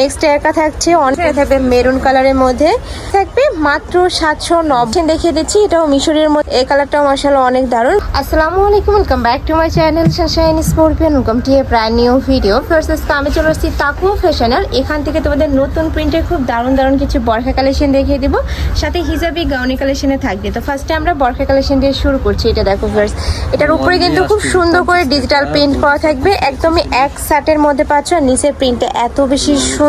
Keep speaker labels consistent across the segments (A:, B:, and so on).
A: Next একা থাকছে, অনেক থাকবে মেরুন কালারের মধ্যে। থাকবে মাত্র সাতশো নব্বই। দেখিয়ে দিচ্ছি, এটাও মিশরের মধ্যে। এই কালারটাও মাসাল অনেক দারুণ। আসসালামু আলাইকুম welcome back to my channel sunshine sportian welcome to brand new video first আমি চলে আসছি তাকু ফ্যাশনার এখান থেকে তোমাদের নতুন প্রিন্টের খুব দারুণ দারুণ কিছু বরখা কালেকশন দেখিয়ে দিব। সাথে হিজাবি গাউনি কালেকশনে থাকবে। তো ফার্স্টে আমরা বরখা কালেকশন দিয়ে শুরু করছি। এটা দেখো ফার্স্ট এটার উপরে কিন্তু খুব সুন্দর করে ডিজিটাল প্রিন্ট করা থাকবে। একদমই এক শার্টের মধ্যে পাচ্ছ, আর নিচের প্রিন্টটা এত বেশি সুন্দর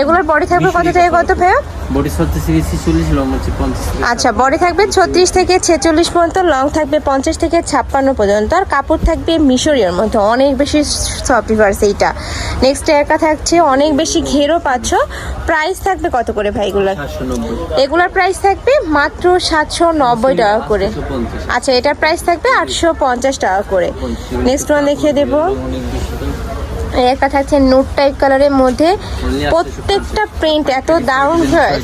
A: এগুলোর বডি থাকবে কত থেকে কত ভাইয়া?
B: বডি ছত্রিশ থেকে ছিচল্লিশ লং হচ্ছে পঞ্চাশ
A: আচ্ছা বডি থাকবে ছত্রিশ থেকে ছেচল্লিশ পর্যন্ত লং থাকবে পঞ্চাশ থেকে ছাপ্পান্ন পর্যন্ত আর কাপড় থাকবে মিশরীয়র মধ্যে। অনেক বেশি সফট রিভার্স এইটা। নেক্সট একা থাকছে অনেক বেশি ঘেরও পাচ্ছ। প্রাইস থাকবে কত করে
B: সাতশো নব্বই।
A: এগুলোর প্রাইস থাকবে মাত্র সাতশো নব্বই টাকা করে। আচ্ছা এটার প্রাইস থাকবে আটশো পঞ্চাশ টাকা করে। নেক্সট ওয়ান দেখিয়ে দেবো। একটা থাকছে নোট টাইপ কালারের মধ্যে প্রত্যেকটা প্রিন্ট এত দারুণ হয়।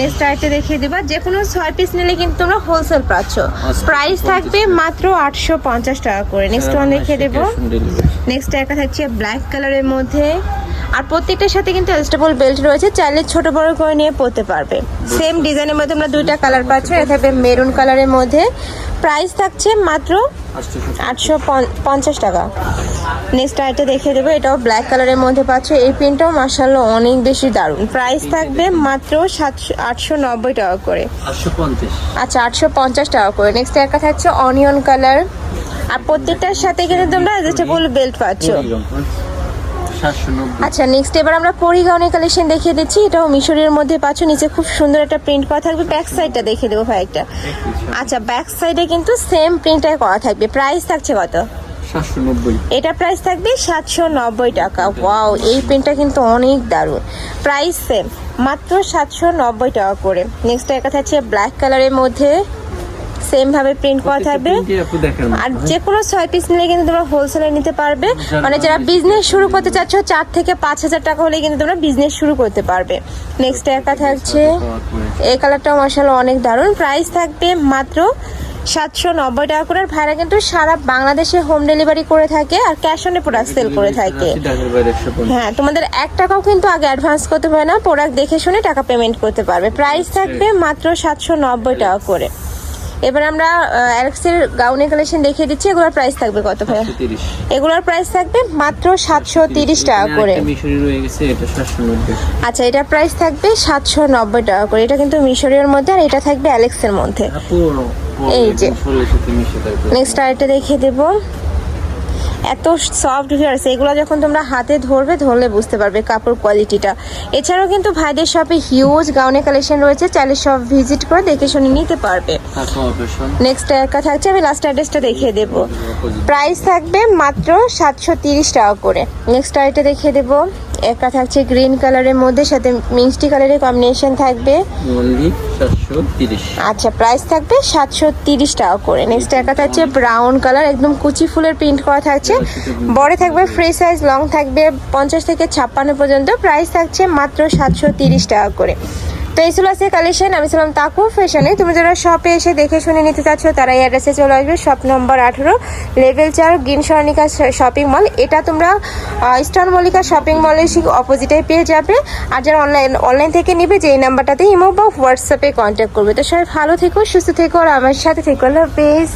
A: নেক্সট আরেকটা দেখিয়ে দেবা যে কোনো ছয় পিস নিলে কিন্তু তোমরা হোলসেল পাচ্ছ। প্রাইস থাকবে মাত্র আটশো পঞ্চাশ টাকা করে। নেক্সট ওয়ান দেখিয়ে দেবো। নেক্সট একটা থাকছে ব্ল্যাক কালারের মধ্যে। আর প্রত্যেকটার সাথে কিন্তু অ্যাডজাস্টেবল বেল্ট রয়েছে। চাইলে ছোট বড় করে নিয়ে পরতে পারবে। সেম ডিজাইনের মধ্যে আমরা দুইটা কালার পাচ্ছ। এটা থাকবে মেরুন কালারের মধ্যে। প্রাইস থাকছে মাত্র
B: আটশো
A: পঞ্চাশ টাকা নেক্সট আইটা দেখিয়ে দেবো এটাও ব্ল্যাক কালারের মধ্যে পাচ্ছ এই পেনটাও মার্শাল্লাহ অনেক বেশি দারুণ প্রাইস থাকবে মাত্র সাতশো আটশো নব্বই টাকা করে আচ্ছা আটশো পঞ্চাশ টাকা করে নেক্সট একটা থাকছে অনিয়ন কালার আর প্রত্যেকটার সাথে কিন্তু তোমরা অ্যাডজাস্টেবল বেল্ট পাচ্ছ আচ্ছা নেক্সট এবার আমরা পরিগাউনের কালেকশন দেখিয়ে দিচ্ছি। এটাও মিশরের মধ্যে পাচ্ছ। নিচে খুব সুন্দর একটা প্রিন্ট করা থাকবে। ব্যাক সাইডটা দেখিয়ে দেবো ভাই একটা আচ্ছা ব্যাক সাইডে কিন্তু সেম প্রিন্টটাই করা থাকবে। প্রাইস থাকছে কত? এটা প্রাইস থাকবে সাতশো নব্বই টাকা। ওয়াও এই পেনটা কিন্তু অনেক দারুণ। প্রাইস সেম মাত্র সাতশো নব্বই টাকা করে। নেক্সট একটা থাকছে ব্ল্যাক কালারের মধ্যে। সেম ভাবে প্রিন্ট করা থাকবে। আর যে কোনো ছয় পিস নিলে কিন্তু তোমরা হোলসেলে নিতে পারবে। মানে যারা বিজনেস শুরু করতে চাচ্ছ চার থেকে পাঁচ হাজার টাকা হলে কিন্তু তোমরা বিজনেস শুরু করতে পারবে। নেক্সট একটা থাকছে। এই কালারটাও মশালা অনেক দারুণ। প্রাইস থাকবে মাত্র সাতশো নব্বই টাকা করে। ভাইরা কিন্তু সারা বাংলাদেশে হোম ডেলিভারি করে থাকে আর ক্যাশ অনে প্রোডাক্ট সেল করে থাকে। হ্যাঁ তোমাদের এক টাকাও কিন্তু আগে অ্যাডভান্স করতে হয় না। প্রোডাক্ট দেখে শুনে টাকা পেমেন্ট করতে পারবে। প্রাইস থাকবে মাত্র সাতশো নব্বই টাকা করে। এবার আমরা অ্যালেক্সের গাউনের কালেকশন দেখিয়ে দিচ্ছি। এগুলোর প্রাইস থাকবে কত ভাইয়া? এগুলোর প্রাইস থাকবে মাত্র সাতশো তিরিশ টাকা করে। আচ্ছা এটার প্রাইস থাকবে সাতশো নব্বই টাকা করে। এটা কিন্তু মিশরীয়র মধ্যে আর এটা থাকবে অ্যালেক্সের মধ্যে। এই যে।
B: নেক্সট আর একটা
A: নেক্সট আরেকটা দেখিয়ে দেবো। এত সফট ভিউয়ার্স এগুলো যখন তোমরা হাতে ধরবে ধরলে বুঝতে পারবে কাপড় কোয়ালিটিটা এছাড়াও কিন্তু ভাইদের শপে হিউজ গাউনের কালেকশন রয়েছে চাইলে সব ভিজিট করে দেখে শুনে নিতে পারবে। নেক্সট একা থাকছে আমি লাস্ট অ্যাড্রেসটা দেখিয়ে দেব। প্রাইস থাকবে মাত্র সাতশো তিরিশ টাকা করে। নেক্সট আইটা দেখিয়ে দেবো। একটা থাকছে গ্রিন কালারের মধ্যে সাথে মিষ্টি কালারের কম্বিনেশন থাকবে। আচ্ছা প্রাইস থাকবে সাতশো তিরিশ টাকা করে। নেক্সট একটা থাকছে ব্রাউন কালার একদম কুচি ফুলের প্রিন্ট করা থাকছে। বড় থাকবে ফ্রি সাইজ লং থাকবে পঞ্চাশ থেকে ছাপ্পান্ন পর্যন্ত। প্রাইস থাকছে মাত্র সাতশো তিরিশ টাকা করে। তো এই ছিল আছে কালেকশন আমি ছিলাম তাকু ফ্যাশনে তুমি যারা শপে এসে দেখে শুনে নিতে চাচ্ছ, তারা এই অ্যাড্রেসে চলে আসবে শপ নম্বর আঠেরো লেভেল চার, গ্রিন সরণিকা শপিং মল এটা তোমরা ইস্টার্ন মল্লিকা শপিং মলের অপোজিটে পেয়ে যাবে। আর যারা অনলাইন অনলাইন থেকে নিবে, যে এই নাম্বারটাতে ইমো বা হোয়াটসঅ্যাপে কন্ট্যাক্ট করবে। তো সবাই ভালো থেকো, সুস্থ থেকো, আর আমার সাথে থেকো। আল্লাহ হাফেজ।